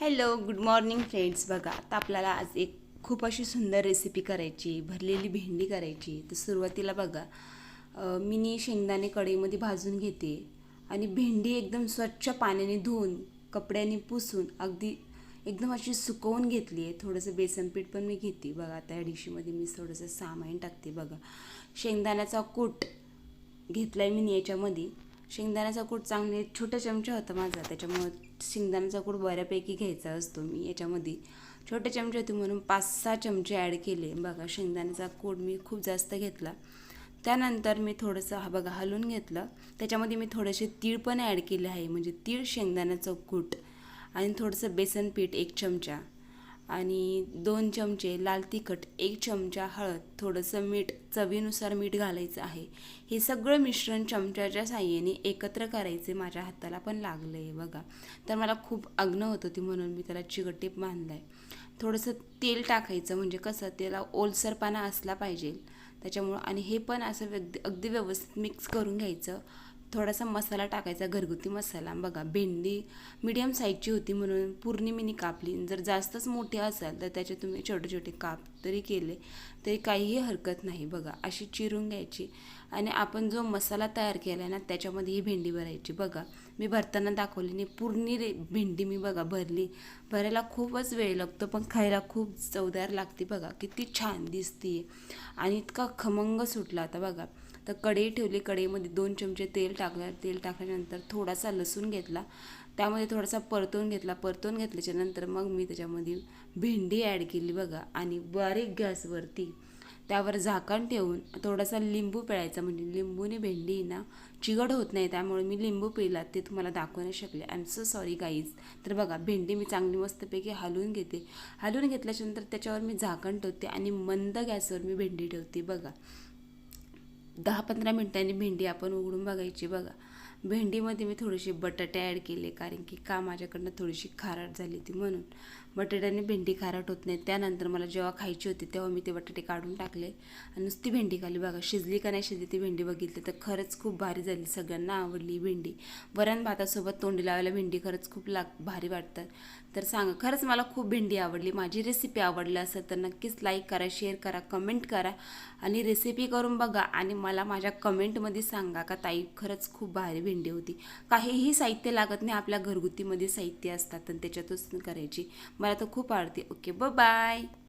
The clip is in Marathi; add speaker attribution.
Speaker 1: हॅलो गुड मॉर्निंग फ्रेंड्स बघा आता आपल्याला आज एक खूप अशी सुंदर रेसिपी करायची भरलेली भेंडी करायची. तर सुरुवातीला बघा मी मिनी शेंगदाणे कढईमध्ये भाजून घेते आणि भेंडी एकदम स्वच्छ पाण्याने धुवून कपड्याने पुसून अगदी एकदम अशी सुकवून घेतली आहे. थोडंसं बेसन पीठ पण मी घेते. बघा आता या डिशीमध्ये मी थोडंसं सामान टाकते बघा. शेंगदाण्याचा कूट घेतला आहे मी याच्यामध्ये. शेंगदाण्याचा कूट चांगले छोटा चमचा होता माझा. त्याच्यामुळं शेंगदाण्याचा कूट बऱ्यापैकी घ्यायचा असतो मी याच्यामध्ये. छोटे चमचे होते म्हणून पाच सहा चमचे ॲड केले. बघा शेंगदाण्याचा कूट मी खूप जास्त घेतला. त्यानंतर मी थोडंसं हा बघा हलवून घेतलं. त्याच्यामध्ये मी थोडेसे तीळ पण ॲड केले आहे. म्हणजे तीळ शेंगदाण्याचं कूट आणि थोडंसं बेसन पीठ एक चमचा. आणि दोन चमचे लाल तिखट एक चमचा हळद थोडंसं मीठ चवीनुसार मीठ घालायचं आहे. हे सगळं मिश्रण चमच्याच्या साह्याने एकत्र करायचे माझ्या हाताला पण लागलं आहे बघा. तर मला खूप अग्न होत होती म्हणून मी त्याला चिकटीप बांधला आहे थोडंसं तेल टाकायचं म्हणजे कसं त्याला ओलसरपणा असला पाहिजे. त्याच्यामुळं आणि हे पण असं अगदी अगदी व्यवस्थित मिक्स करून घ्यायचं. थोडासा मसाला टाकायचा घरगुती मसाला. बघा भेंडी मीडियम साईजची होती म्हणून पूर्णिमिनी कापली जर जास्तच मोठी असाल तर त्याचे तुम्ही छोटे छोटे काप तरी केले तरी काहीही हरकत नाही. बघा अशी चिरून घ्यायची. आणि आपण जो मसाला तयार केला आहे ना त्याच्यामध्ये ही भेंडी भरायची. बघा मी भरताना दाखवली नाही. पूर्ण रे भेंडी मी बघा भरली. भरायला खूपच वेळ लागतो पण खायला खूप चवदार लागते. बघा किती छान दिसते आणि इतका खमंग सुटला आता बघा. तर कढई ठेवली कढईमध्ये दोन चमचे तेल टाकलं. तेल टाकल्यानंतर थोडासा लसूण घेतला. त्यामध्ये थोडासा परतून घेतला. परतून घेतल्याच्या नंतर मग मी त्याच्यामध्ये भेंडी ॲड केली बघा. आणि बारीक गॅसवरती त्यावर झाकण ठेवून थोडासा लिंबू पिळायचा. म्हणजे लिंबूने भेंडी ना चिगड होत नाही. त्यामुळे मी लिंबू पिळला. ते तुम्हाला दाखवू नाही शकले. I am so sorry guys तर बघा भेंडी मी चांगली मस्तपैकी हलवून घेते. हलवून घेतल्याच्यानंतर त्याच्यावर मी झाकण ठेवते आणि मंद गॅसवर मी भेंडी ठेवते बघा. दहा पंधरा मिनटांनी भेंडी आपण उघडून बघायची बघा. भेंडीमध्ये मी थोडीशी बटाटे ॲड केले कारण की का माझ्याकडनं थोडीशी खारट झाली ती म्हणून. बटाट्याने भेंडी खारट होत नाही. त्यानंतर मला जेव्हा खायची होती तेव्हा मी ते बटाटे काढून टाकले. आणि नुसती भेंडी खाली बघा शिजली का नाही शिजली ती भेंडी बघितली तर खरंच खूप भारी झाली. सगळ्यांना आवडली भेंडी. वरण भातासोबत तोंडी लावायला भेंडी खरंच खूप लाग भारी वाटतात. तर सांगा खरंच मला खूप भेंडी आवडली. माझी रेसिपी आवडली असेल तर नक्कीच लाईक करा शेअर करा कमेंट करा. आणि रेसिपी करून बघा आणि मला माझ्या कमेंटमध्ये सांगा का ताई खरंच खूप भारी भेंडी होती. काहीही साहित्य लागत नाही आपल्या घरगुतीमध्ये साहित्य असतात आणि त्याच्यातच करायची. मला तर खूप आवडते. ओके ब बाय